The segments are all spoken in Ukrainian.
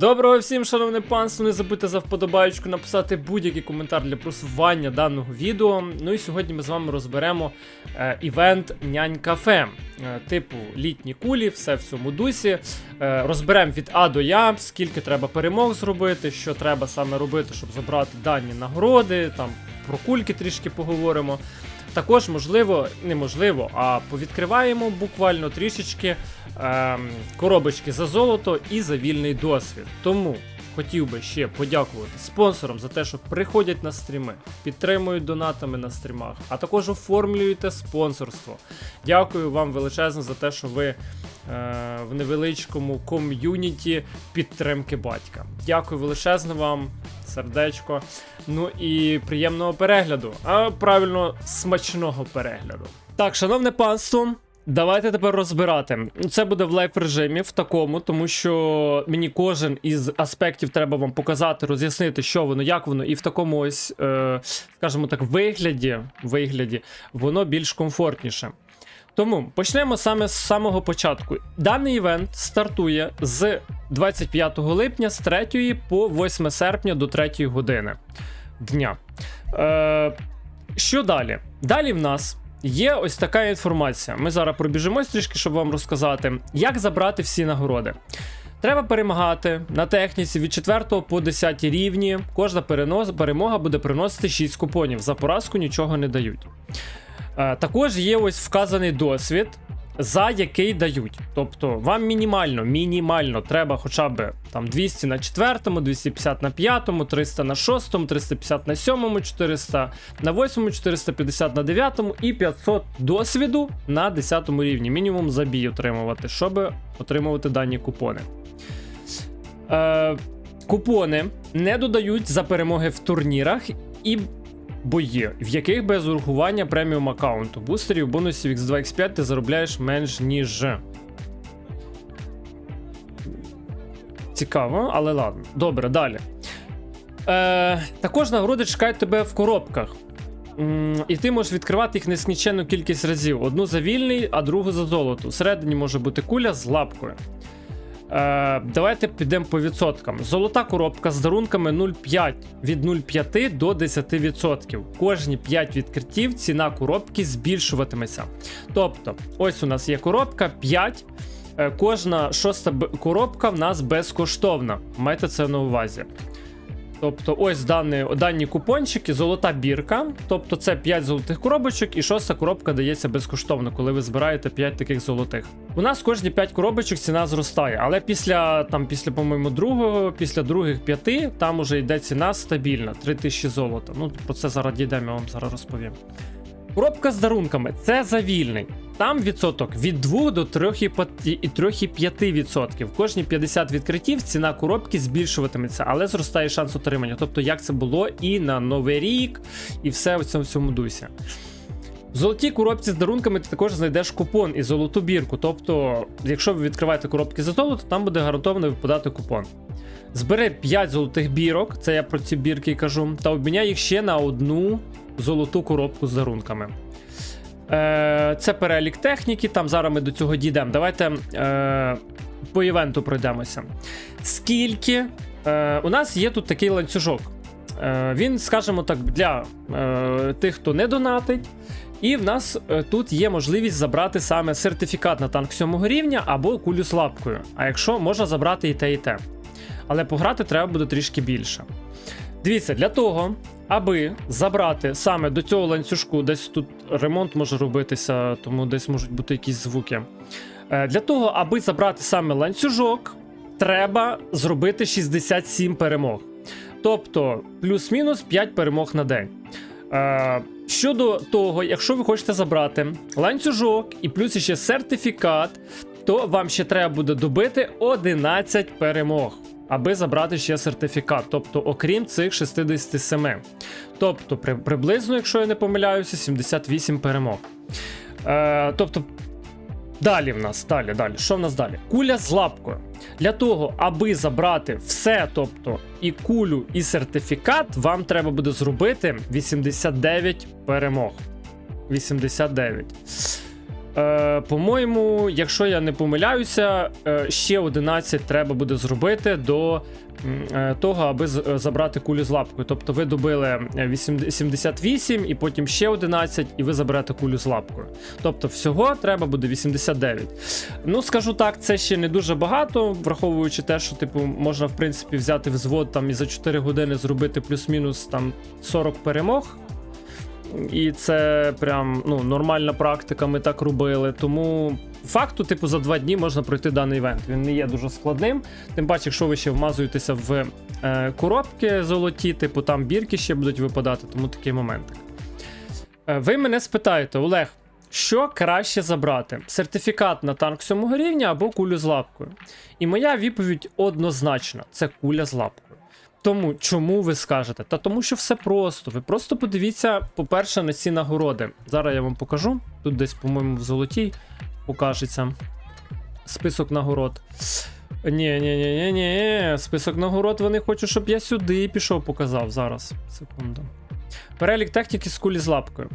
Доброго всім, шановне панство, не забудьте за вподобаючку написати будь-який коментар для просування даного відео. Ну і сьогодні ми з вами розберемо е, івент нянь кафе, е, типу літні кулі, все в цьому дусі. Е, розберемо від А до Я, скільки треба перемог зробити, що треба саме робити, щоб забрати дані нагороди, там про кульки трішки поговоримо. Також, можливо, неможливо, а повідкриваємо буквально трішечки ем, коробочки за золото і за вільний досвід. Тому хотів би ще подякувати спонсорам за те, що приходять на стріми, підтримують донатами на стрімах, а також оформлюєте спонсорство. Дякую вам величезно за те, що ви е, в невеличкому ком'юніті підтримки батька. Дякую величезно вам, сердечко. Ну і приємного перегляду, а правильно смачного перегляду. Так, шановне панство. Давайте тепер розбирати. Це буде в лайф режимі в такому, тому що мені кожен із аспектів треба вам показати, роз'яснити, що воно, як воно, і в такому ось, е, скажімо так, вигляді, вигляді воно більш комфортніше. Тому почнемо саме з самого початку. Даний івент стартує з 25 липня з 3 по 8 серпня до 3 години дня. Е, що далі? Далі в нас є ось така інформація. Ми зараз пробіжимось трішки, щоб вам розказати, як забрати всі нагороди. Треба перемагати на техніці від 4 по 10 рівні. Кожна перенос, перемога буде приносити 6 купонів. За поразку нічого не дають. Е, також є ось вказаний досвід, за який дають. Тобто вам мінімально, мінімально треба хоча б там 200 на 4, 250 на 5, 300 на 6, 350 на 7, 400 на 8, 450 на 9 і 500 досвіду на 10 рівні. Мінімум забій отримувати, щоб отримувати дані купони. Е, купони не додають за перемоги в турнірах і бої, в яких без урахування преміум аккаунту, бустерів, бонусів X2 X5 ти заробляєш менш ніж. Цікаво, але ладно. Добре, далі. Е, також нагороди чекають тебе в коробках. І ти можеш відкривати їх нескінченну кількість разів: одну за вільний, а другу за золото. Всередині може бути куля з лапкою. Е, давайте підемо по відсоткам. Золота коробка з дарунками 0,5 від 0,5 до 10%. Кожні 5 відкриттів ціна коробки збільшуватиметься. Тобто, ось у нас є коробка 5. Е, Кожна шоста коробка в нас безкоштовна. Майте це на увазі. Тобто, ось дані, дані купончики, золота бірка. Тобто, це 5 золотих коробочок, і шоста коробка дається безкоштовно, коли ви збираєте 5 таких золотих. У нас кожні 5 коробочок ціна зростає, але після, там, після, по-моєму, другого, після других 5, там уже йде ціна стабільна 3000 золота. Ну, про це зараз дійдемо, я вам зараз розповім. Коробка з дарунками це за вільний. Там відсоток від 2 до 3,5 відсотків. Кожні 50 відкриттів ціна коробки збільшуватиметься, але зростає шанс отримання. Тобто, як це було і на Новий рік, і все в цьому, в цьому дусі. В золотій коробці з дарунками ти також знайдеш купон і золоту бірку. Тобто, якщо ви відкриваєте коробки за золото, там буде гарантовано випадати купон. Збери 5 золотих бірок, це я про ці бірки кажу, та обміняй їх ще на одну золоту коробку з дарунками. Е, це перелік техніки, там зараз ми до цього дійдемо. Давайте е, по івенту пройдемося. Скільки е, у нас є тут такий ланцюжок. Е, він, скажімо так, для е, тих, хто не донатить. І в нас е, тут є можливість забрати саме сертифікат на танк 7 рівня або кулю з лапкою. А якщо можна забрати і те, і те. Але пограти треба буде трішки більше. Дивіться, для того, аби забрати саме до цього ланцюжку, десь тут ремонт може робитися, тому десь можуть бути якісь звуки. Е, Для того, аби забрати саме ланцюжок, треба зробити 67 перемог. Тобто плюс-мінус 5 перемог на день. Е, щодо того, якщо ви хочете забрати ланцюжок і плюс ще сертифікат, то вам ще треба буде добити 11 перемог, аби забрати ще сертифікат. Тобто, окрім цих 67. Тобто, при, приблизно, якщо я не помиляюся, 78 перемог. Е, тобто, далі в нас, далі, далі. Що в нас далі? Куля з лапкою. Для того, аби забрати все, тобто і кулю, і сертифікат, вам треба буде зробити 89 перемог. 89. Е, по-моєму, якщо я не помиляюся, е, ще 11 треба буде зробити до е, того, аби з- е, забрати кулю з лапкою. Тобто ви добили е, 8 78 і потім ще 11, і ви заберете кулю з лапкою. Тобто всього треба буде 89. Ну, скажу так, це ще не дуже багато, враховуючи те, що типу можна в принципі взяти взвод там і за 4 години зробити плюс-мінус там 40 перемог. І це прям ну, нормальна практика, ми так робили. Тому факту, типу, за два дні можна пройти даний івент. Він не є дуже складним. Тим паче, якщо ви ще вмазуєтеся в е, коробки золоті, типу там бірки ще будуть випадати, тому такий момент. Е, ви мене спитаєте, Олег, що краще забрати? Сертифікат на танк 7 рівня або кулю з лапкою? І моя відповідь однозначна: це куля з лапкою. Тому чому ви скажете? Та тому, що все просто. Ви просто подивіться, по-перше, на ці нагороди. Зараз я вам покажу. Тут десь, по-моєму, в золотій покажеться список нагород. Ні, ні, ні, ні, ні. Список нагород вони хочуть, щоб я сюди пішов, показав. Зараз. Секунду. Перелік техніки з кулі з лапкою.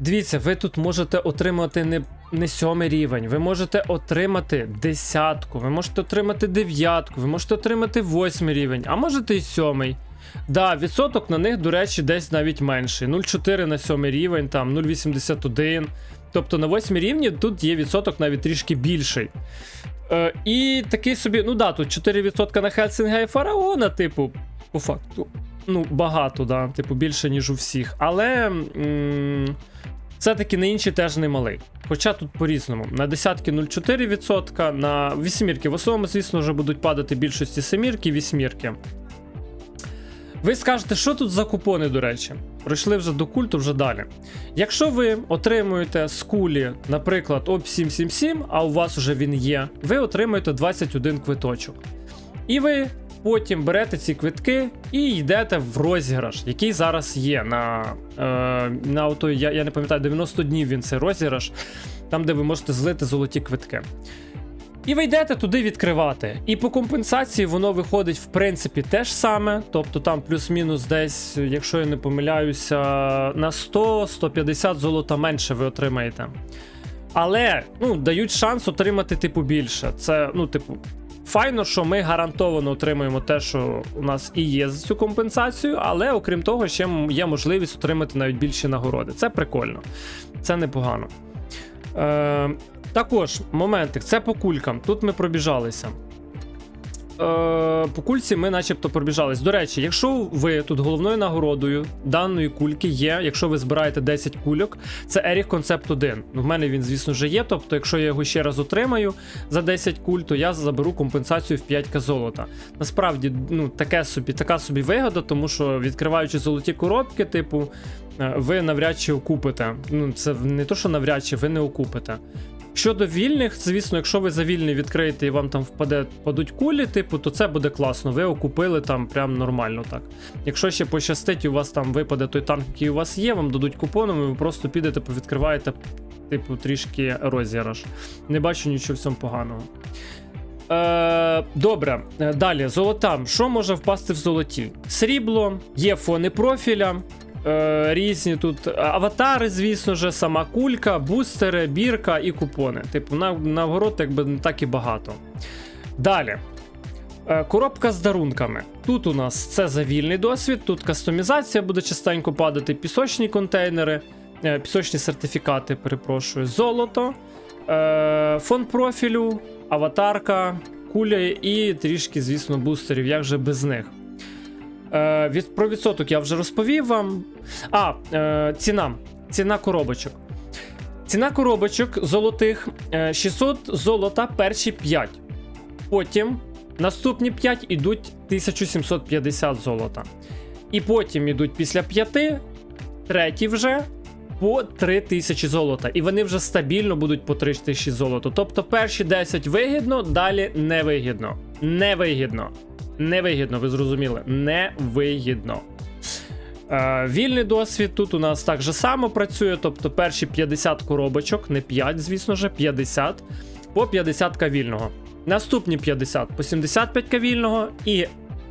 Дивіться, ви тут можете отримати не, не сьомий рівень, ви можете отримати десятку, ви можете отримати дев'ятку, ви можете отримати восьмий рівень, а можете і сьомий. Да, відсоток на них, до речі, десь навіть менший. 0,4 на сьомий рівень, там 0,81. Тобто на восьмій рівні тут є відсоток навіть трішки більший. Е, і такий собі, ну да, тут 4% на Хельсінга і Фараона, типу, по факту. Ну, багато, да, типу, більше, ніж у всіх. Але. М- все-таки на інші теж не малий. Хоча тут по-різному. На десятки 0,4%, на вісьмірки. В основному, звісно, вже будуть падати більшості семірки, вісьмірки. Ви скажете, що тут за купони, до речі? Пройшли вже до культу, вже далі. Якщо ви отримуєте з кулі, наприклад, ОП 777, а у вас вже він є, ви отримуєте 21 квиточок. І ви потім берете ці квитки і йдете в розіграш, який зараз є на, е, на ото, я, я не пам'ятаю, 90 днів він цей розіграш, там, де ви можете злити золоті квитки. І ви йдете туди відкривати. І по компенсації воно виходить, в принципі, те ж саме. Тобто там плюс-мінус десь, якщо я не помиляюся, на 100-150 золота менше ви отримаєте. Але ну, дають шанс отримати, типу, більше. Це, ну, типу, файно, що ми гарантовано отримуємо те, що у нас і є за цю компенсацію, але окрім того, ще є можливість отримати навіть більші нагороди. Це прикольно, це непогано. Е, також моментик, це по кулькам. Тут ми пробіжалися. Е, по кульці ми начебто пробіжались. До речі, якщо ви тут головною нагородою даної кульки є, якщо ви збираєте 10 кульок, це Erich Concept 1. Ну, в мене він, звісно, вже є. Тобто, якщо я його ще раз отримаю за 10 куль, то я заберу компенсацію в 5к золота. Насправді, ну, таке собі, така собі вигода, тому що відкриваючи золоті коробки, типу, е, ви навряд чи окупите. Ну, це не то, що навряд чи ви не окупите. Щодо вільних, звісно, якщо ви за вільний відкриєте і вам там впаде, впадуть кулі, типу, то це буде класно. Ви окупили там прям нормально так. Якщо ще пощастить, у вас там випаде той танк, який у вас є, вам дадуть купоном, і ви просто підете, повідкриваєте, типу, трішки розіграш. Не бачу нічого в цьому поганого. Е, добре, Е, далі, золота. Що може впасти в золоті? Срібло, є фони профіля. Е, різні тут аватари, звісно ж, сама кулька, бустери, бірка і купони. Типу, на, нагород якби не так і багато. Далі. Е, Коробка з дарунками. Тут у нас це за вільний досвід, тут кастомізація буде частенько падати, пісочні контейнери, е, пісочні сертифікати, перепрошую, золото, е, фон профілю, аватарка, куля і трішки, звісно, бустерів. Як же без них? Е, від, про відсоток я вже розповів вам. А, е, ціна. Ціна коробочок. Ціна коробочок золотих е, 600 золота перші 5. Потім наступні 5 ідуть 1750 золота. І потім ідуть після 5, треті вже по 3000 золота. І вони вже стабільно будуть по 3000 золота. Тобто перші 10 вигідно, далі невигідно. Невигідно. Невигідно, ви зрозуміли? Невигідно. Е, вільний досвід тут у нас так же само працює, тобто перші 50 коробочок, не 5, звісно ж, 50 по 50 к вільного. Наступні 50 по 75 к вільного, і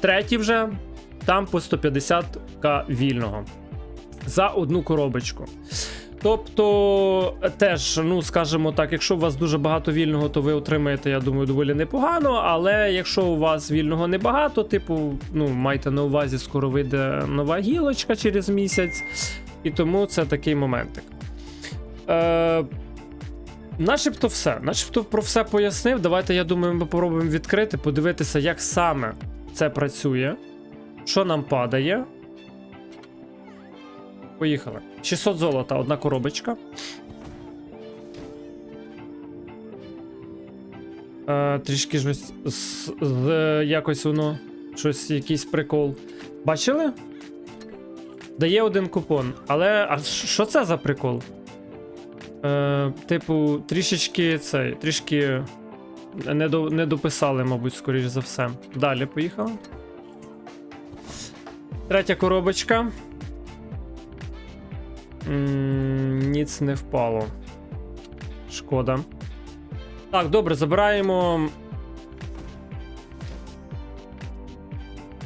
треті вже там по 150 к вільного за одну коробочку. Тобто, теж, ну скажімо так, якщо у вас дуже багато вільного, то ви отримаєте, я думаю, доволі непогано. Але якщо у вас вільного небагато, типу, ну, майте на увазі, скоро вийде нова гілочка через місяць. І тому це такий моментик. Е, начебто все. Начебто про все пояснив. Давайте, я думаю, ми попробуємо відкрити, подивитися, як саме це працює, що нам падає. Поїхали. 600 золота, одна коробочка. Е, трішки ж з, з, якось воно. Щось, якийсь прикол. Бачили? Дає один купон. Але. А що це за прикол? Е, типу, трішечки цей, трішки не, до, не дописали, мабуть, скоріш за все. Далі поїхали. Третя коробочка. Ніц не впало. Шкода. Так, добре, забираємо.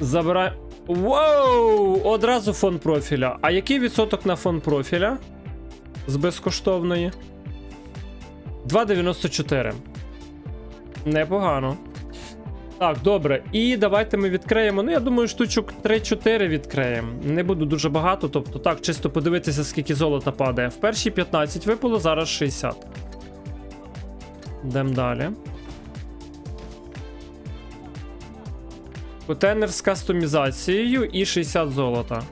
Забираємо. Воу! Одразу фон профіля. А який відсоток на фон профіля? З безкоштовної? 2,94. Непогано. Так, добре. І давайте ми відкриємо. Ну, я думаю, штучок 3-4 відкриємо. Не буду дуже багато, тобто так, чисто подивитися, скільки золота падає. В першій 15 випало, зараз 60. Йдемо далі. Контейнер з кастомізацією і 60 золота.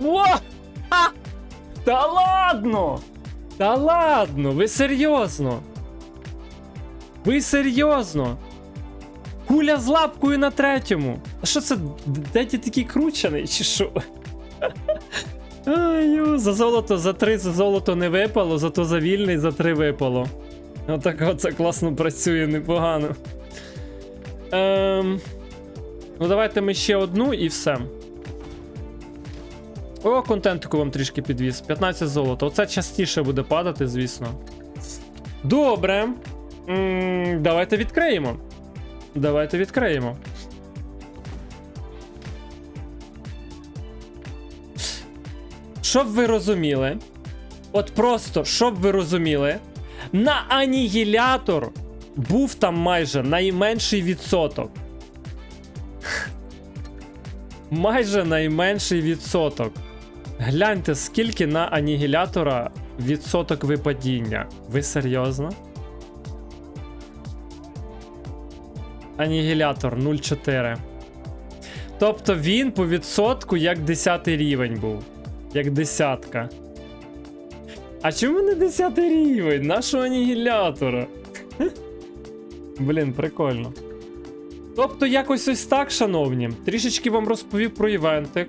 О! Та ладно! Та ладно, ви серйозно? Ви серйозно? Куля з лапкою на третьому. А що це? Де ті такий кручений, чи що? Ай, за золото, за три за золото не випало, зато за вільний за три випало. Отак оце класно працює, непогано. Ем... Ну, давайте ми ще одну і все. О, контентику вам трішки підвіз. 15 золота. Оце частіше буде падати, звісно. Добре. давайте відкриємо. Давайте відкриємо. Щоб ви розуміли. От просто, щоб ви розуміли, на анігілятор був там майже найменший відсоток. Майже найменший відсоток. Гляньте, скільки на анігілятора відсоток випадіння. Ви серйозно? Анігілятор 0,4. Тобто він по відсотку як 10 рівень був. Як десятка. А чому не 10 рівень? Нашого анігілятора? Блін, прикольно. Тобто, якось ось так, шановні. Трішечки вам розповів про івентик.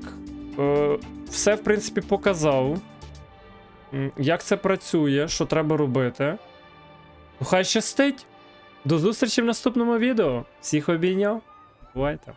Е, все, в принципі, показав. Як це працює, що треба робити. Хай щастить. До зустрічі в наступному відео. Всіх обійняв. Бувайте.